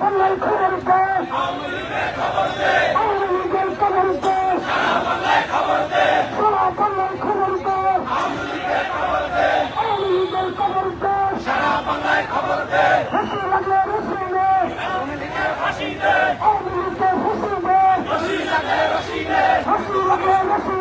বাংলার খবর দেশ আওয়ামী লীগের খবর দেশ সারা বাংলার খবর দেশ আওয়ামী লীগের খবর দেশ সারা বাংলায় খবর দেশ হুসেন লাগলে হুসেনে আওয়ামী লীগের ফাঁসি দেশ আওয়ামী লীগের হুসেনে ফাঁসি লাগলে রশিদে ফাঁসি লাগলে রশিদে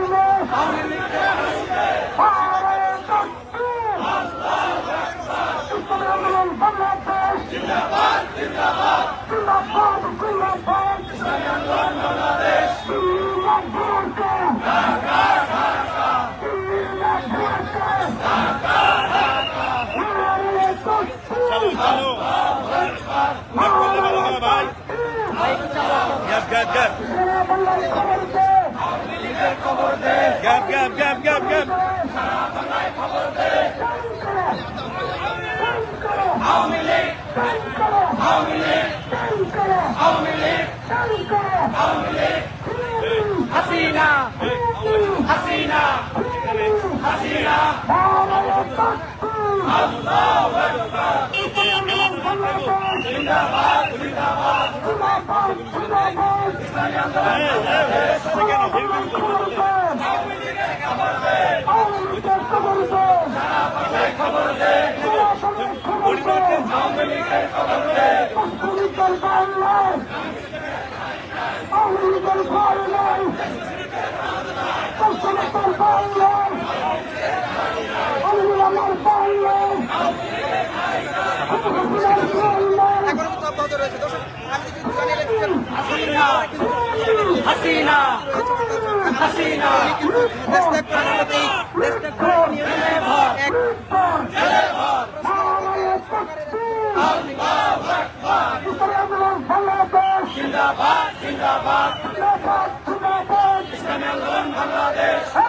gap gap gap gap gap gap gap Awami League Hasina Hasina Hasina জিন্দাবাদ জিন্দাবাদ খবর দে খবর দে হাসিনা হাসিনা দেশটা প্রাণপতি দেশটা প্রাণ নিয়মে ভর এক জয় ভর বাংলাদেশ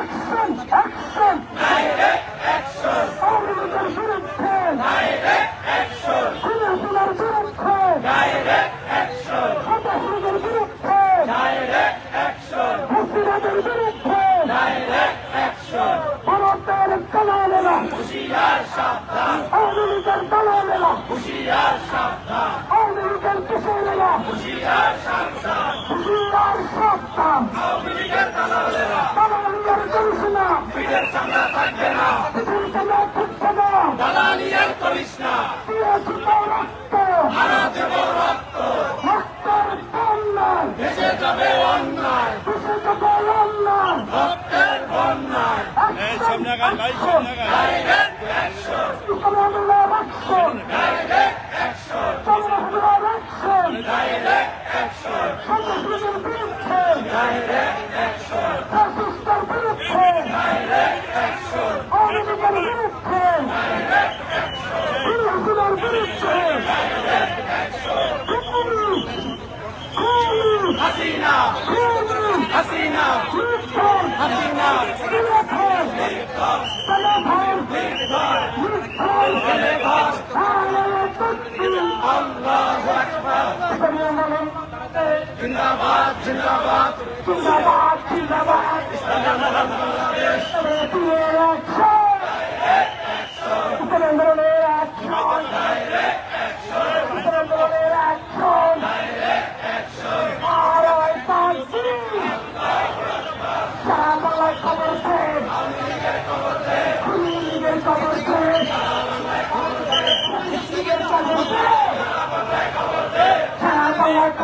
রক্ত রক্তের বন্যায় ভেসে যাবে অন্যায় ভেসে যাবে অন্যায় রক্তের বন্যায় Direct action. হাসিনা। হাসিনা। হাসিনা। জিন্দাবাদ জিন্দাবাদ। জিন্দাবাদ জিন্দাবাদ।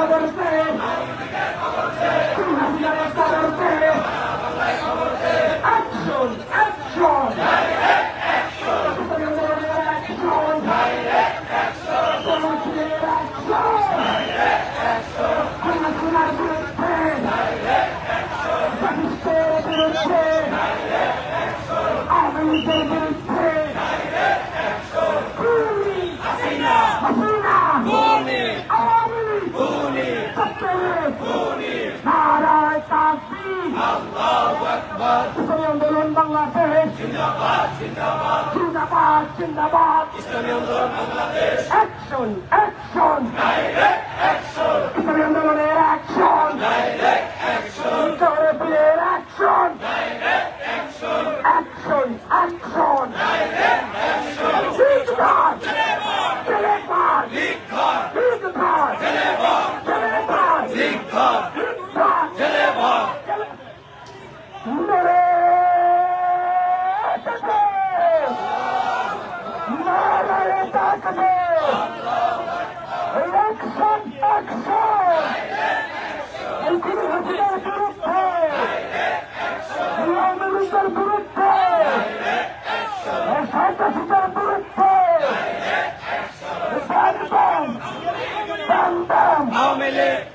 Direct action! ইসলামী আন্দোলন বাংলাদেশ জিন্দাবাদ জিন্দাবাদ Islami Andolan Bangladesh action action direct action ইসলামী আন্দোলনের অ্যাকশন ডাইরেক্ট অ্যাকশন তরফের অ্যাকশন অ্যাকশন অ্যাকশন অ্যাকশন എം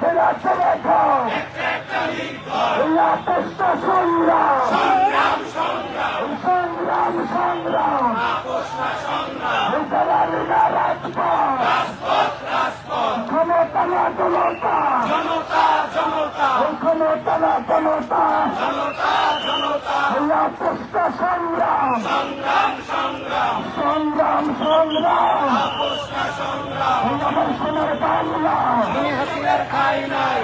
ফেরা সবাই খাও আতষ্ট সংগ্রাম। সংগ্রাম সংগ্রাম। সংগ্রাম সংগ্রাম। রাজপথ। ক্ষমতা না জনতা জনতা জনতা ক্ষমতা না জনতা জনতা জনতা আপোষ্ঠ সংগ্রাম সংগ্রাম সংগ্রাম সংগ্রাম সংগ্রাম আপোষ্ঠ সংগ্রাম আমার সোনার বাংলা খাই নাই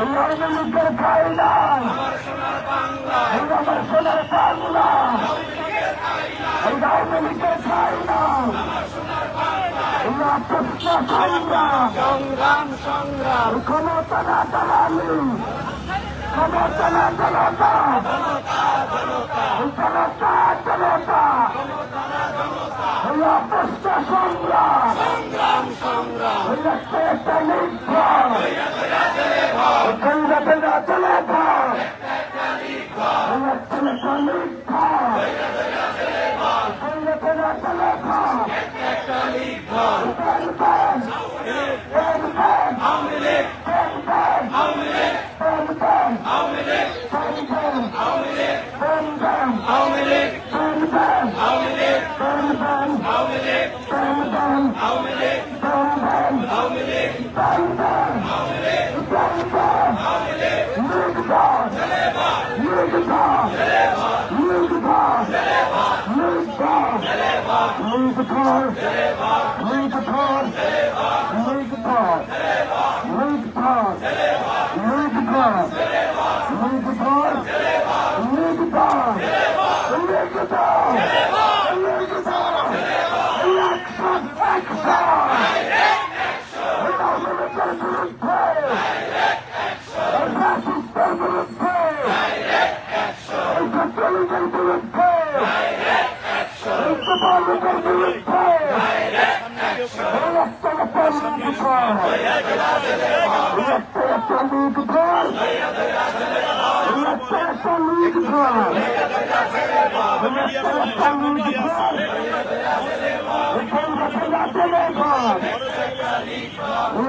খাই নাই সোনার বাংলা সোনার বাংলা সংগ্রাম সংগ্রাম সংগ্রাম ক্ষমতা না দালালি ক্ষমতা ধর মুখ ধর মুখ ধর মুখ ধর মুখ ধর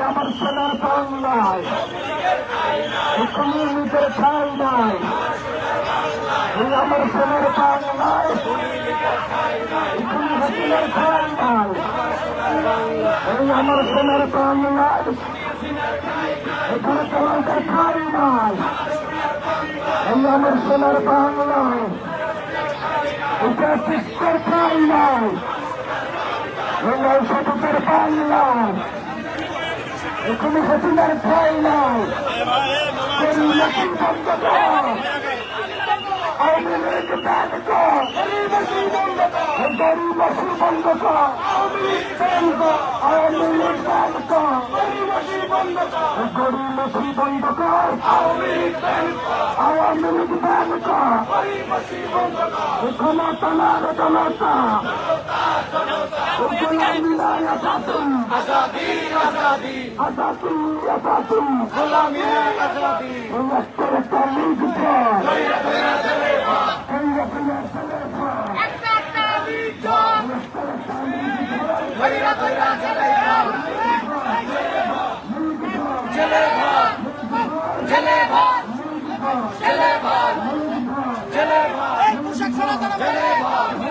আমার সোনার পাল নাই নিজের পাল নাই আমার সোনার পাল নাই সোনার পাল নাই এই আমার সোনার বাংলায় এখানে তোমাদের ঠাই নাই এই আমার সোনার বাংলায় এটা শিষ্টের ঠাই নাই এই শতকের বাংলায় এখানে হাসিনার ঠাই নাই আওয়ামী লীগ ব্যাংকা গরিবসী বন্ধকা গরিবসী বন্ধকা আওয়ামী লীগ ব্যাংকা আওয়ামী লীগ ব্যাংকা গরিবসী বন্ধকা গরিবসী বন্ধকা আওয়ামী লীগ ব্যাংকা জেলে ভাত জেলে ভাত জেলে ভাত